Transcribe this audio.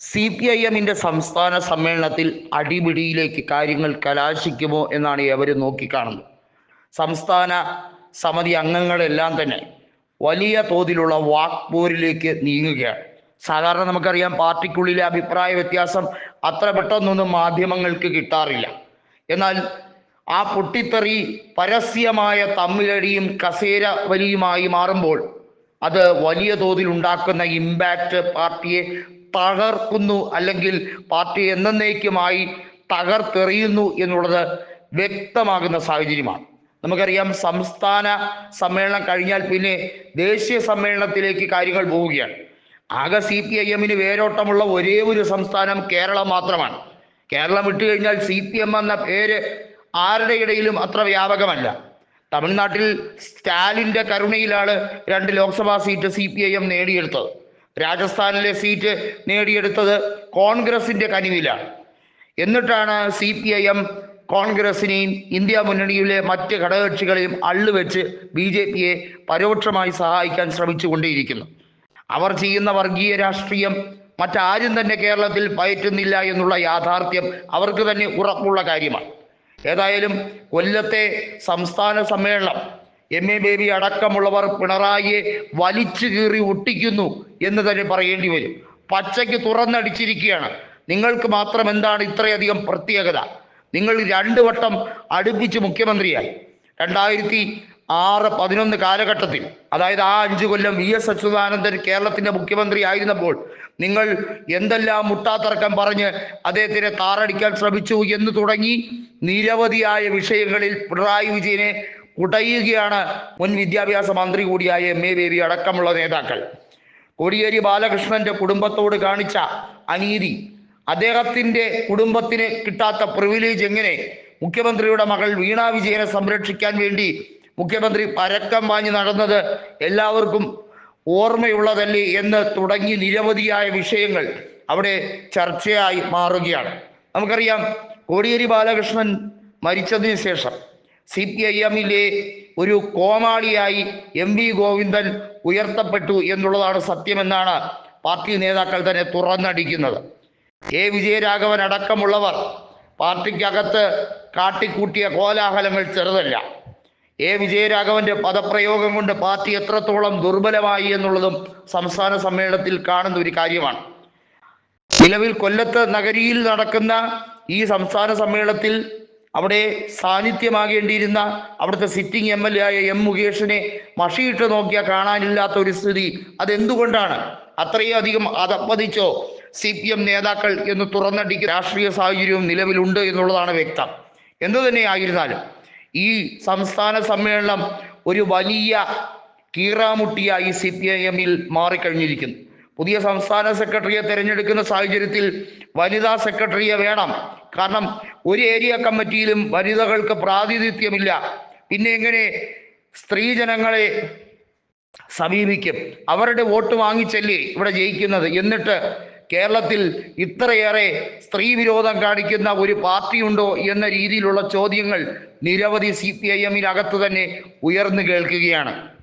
C P I എമ്മിന്റെ സംസ്ഥാന സമ്മേളനത്തിൽ അടിപിടിയിലേക്ക് കാര്യങ്ങൾ കലാശിക്കുമോ എന്നാണ് അവർ നോക്കിക്കാണുന്നത്. സംസ്ഥാന സമിതി അംഗങ്ങളെല്ലാം തന്നെ വലിയ തോതിലുള്ള വാക്പോരിലേക്ക് നീങ്ങുകയാണ്. സാധാരണ നമുക്കറിയാം പാർട്ടിക്കുള്ളിലെ അഭിപ്രായ വ്യത്യാസം അത്ര പെട്ടെന്നൊന്നും മാധ്യമങ്ങൾക്ക് കിട്ടാറില്ല. എന്നാൽ ആ പൊട്ടിത്തെറി പരസ്യമായ തമ്മിലടിയും കസേര വലിയുമായി മാറുമ്പോൾ അത് വലിയ തോതിൽ ഉണ്ടാക്കുന്ന ഇമ്പാക്റ്റ് പാർട്ടിയെ തകർക്കുന്നു അല്ലെങ്കിൽ പാർട്ടി എന്നേക്കുമായി തകർത്തെറിയുന്നു എന്നുള്ളത് വ്യക്തമാകുന്ന സാഹചര്യമാണ്. നമുക്കറിയാം സംസ്ഥാന സമ്മേളനം കഴിഞ്ഞാൽ പിന്നെ ദേശീയ സമ്മേളനത്തിലേക്ക് കാര്യങ്ങൾ പോവുകയാണ്. ആകെ സി പി ഐ എമ്മിന് വേരോട്ടമുള്ള ഒരേ ഒരു സംസ്ഥാനം കേരളം മാത്രമാണ്. കേരളം വിട്ടു കഴിഞ്ഞാൽ സി പി എം എന്ന പേര് ആരുടെ ഇടയിലും അത്ര വ്യാപകമല്ല. തമിഴ്നാട്ടിൽ സ്റ്റാലിന്റെ കരുണയിലാണ് രണ്ട് Lok Sabha seat C P I M നേടിയെടുത്തത്. രാജസ്ഥാനിലെ സീറ്റ് നേടിയെടുത്തത് കോൺഗ്രസിന്റെ കനിവിലാണ് എന്നിട്ടാണ് സി പി ഐ എം കോൺഗ്രസിനെയും ഇന്ത്യ മുന്നണിയിലെ മറ്റ് ഘടകകക്ഷികളെയും അള്ളുവെച്ച് ബി ജെ പിയെ പരോക്ഷമായി സഹായിക്കാൻ ശ്രമിച്ചുകൊണ്ടേയിരിക്കുന്നു. അവർ ചെയ്യുന്ന വർഗീയ രാഷ്ട്രീയം മറ്റാരും തന്നെ കേരളത്തിൽ പയറ്റുന്നില്ല എന്നുള്ള യാഥാർത്ഥ്യം അവർക്ക് തന്നെ ഉറപ്പുള്ള കാര്യമാണ്. ഏതായാലും കൊല്ലത്തെ സംസ്ഥാന സമ്മേളനം എം എ ബേബി അടക്കമുള്ളവർ പിണറായിയെ വലിച്ചു കീറി ഒട്ടിക്കുന്നു എന്ന് തന്നെ പറയേണ്ടി വരും. പച്ചയ്ക്ക് തുറന്നടിച്ചിരിക്കുകയാണ്. നിങ്ങൾക്ക് മാത്രം എന്താണ് ഇത്രയധികം പ്രത്യേകത? നിങ്ങൾ രണ്ട് വട്ടം അടുപ്പിച്ച് മുഖ്യമന്ത്രിയായി. രണ്ടായിരത്തി ആറ് പതിനൊന്ന് കാലഘട്ടത്തിൽ അതായത് ആ അഞ്ചു കൊല്ലം വി എസ് അച്യുതാനന്ദൻ കേരളത്തിന്റെ മുഖ്യമന്ത്രി ആയിരുന്നപ്പോൾ നിങ്ങൾ എന്തെല്ലാം മുട്ടാത്തർക്കം പറഞ്ഞ് അദ്ദേഹത്തിനെ താറടിക്കാൻ ശ്രമിച്ചു എന്ന് തുടങ്ങി നിരവധിയായ വിഷയങ്ങളിൽ പിണറായി വിജയനെ കുടയുകയാണ് മുൻ വിദ്യാഭ്യാസ മന്ത്രി കൂടിയായ എം എ ബേബി അടക്കമുള്ള നേതാക്കൾ. കോടിയേരി ബാലകൃഷ്ണന്റെ കുടുംബത്തോട് കാണിച്ച അനീതി അദ്ദേഹത്തിന്റെ കുടുംബത്തിന് കിട്ടാത്ത പ്രിവിലേജ് എങ്ങനെ? മുഖ്യമന്ത്രിയുടെ മകൾ വീണ വിജയനെ സംരക്ഷിക്കാൻ വേണ്ടി മുഖ്യമന്ത്രി പരക്കം വാങ്ങി നടന്നത് എല്ലാവർക്കും ഓർമ്മയുള്ളതല്ലേ എന്ന് തുടങ്ങി നിരവധിയായ വിഷയങ്ങൾ അവിടെ ചർച്ചയായി മാറുകയാണ്. നമുക്കറിയാം കോടിയേരി ബാലകൃഷ്ണൻ മരിച്ചതിന് ശേഷം സി പി ഐ എമ്മിലെ ഒരു കോമാളിയായി എം വി ഗോവിന്ദൻ ഉയർത്തപ്പെട്ടു എന്നുള്ളതാണ് സത്യമെന്നാണ് പാർട്ടി നേതാക്കൾ തന്നെ തുറന്നടിക്കുന്നത്. എ. വിജയരാഘവൻ അടക്കമുള്ളവർ പാർട്ടിക്കകത്ത് കാട്ടിക്കൂട്ടിയ കോലാഹലങ്ങൾ ചെറുതല്ല. എ. വിജയരാഘവന്റെ പദപ്രയോഗം കൊണ്ട് പാർട്ടി എത്രത്തോളം ദുർബലമായി എന്നുള്ളതും സംസ്ഥാന സമ്മേളനത്തിൽ കാണുന്ന ഒരു കാര്യമാണ്. നിലവിൽ കൊല്ലത്ത് നഗരിയിൽ നടക്കുന്ന ഈ സംസ്ഥാന സമ്മേളനത്തിൽ അവിടെ സാന്നിധ്യമാകേണ്ടിയിരുന്ന അവിടുത്തെ സിറ്റിംഗ് എം എൽ എ ആയ എം മുകേഷിനെ മഷിയിട്ട് നോക്കിയാൽ കാണാനില്ലാത്ത ഒരു സ്ഥിതി. അതെന്തുകൊണ്ടാണ്? അത്രയും അധികം അതപ്പതിച്ചോ സി പി എം നേതാക്കൾ എന്ന് തുറന്നടിക്കുന്ന രാഷ്ട്രീയ സാഹചര്യവും നിലവിലുണ്ട് എന്നുള്ളതാണ് വ്യക്തം. എന്തു തന്നെയായിരുന്നാലും ഈ സംസ്ഥാന സമ്മേളനം ഒരു വലിയ കീറാമുട്ടിയായി സി പി ഐ എമ്മിൽ മാറിക്കഴിഞ്ഞിരിക്കുന്നു. പുതിയ സംസ്ഥാന സെക്രട്ടറിയെ തിരഞ്ഞെടുക്കുന്ന സാഹചര്യത്തിൽ വനിതാ സെക്രട്ടറിയെ വേണം. കാരണം ഒരു ഏരിയ കമ്മിറ്റിയിലും വനിതകൾക്ക് പ്രാതിനിധ്യമില്ല. പിന്നെ എങ്ങനെ സ്ത്രീജനങ്ങളെ സമീപിക്കും? അവരുടെ വോട്ട് വാങ്ങിച്ചല്ലേ ഇവിടെ ജയിക്കുന്നത്? എന്നിട്ട് കേരളത്തിൽ ഇത്രയേറെ സ്ത്രീ വിരോധം കാണിക്കുന്ന ഒരു പാർട്ടിയുണ്ടോ എന്ന രീതിയിലുള്ള ചോദ്യങ്ങൾ നിരവധി സി പി ഐ എമ്മിനകത്ത് തന്നെ ഉയർന്നു കേൾക്കുകയാണ്.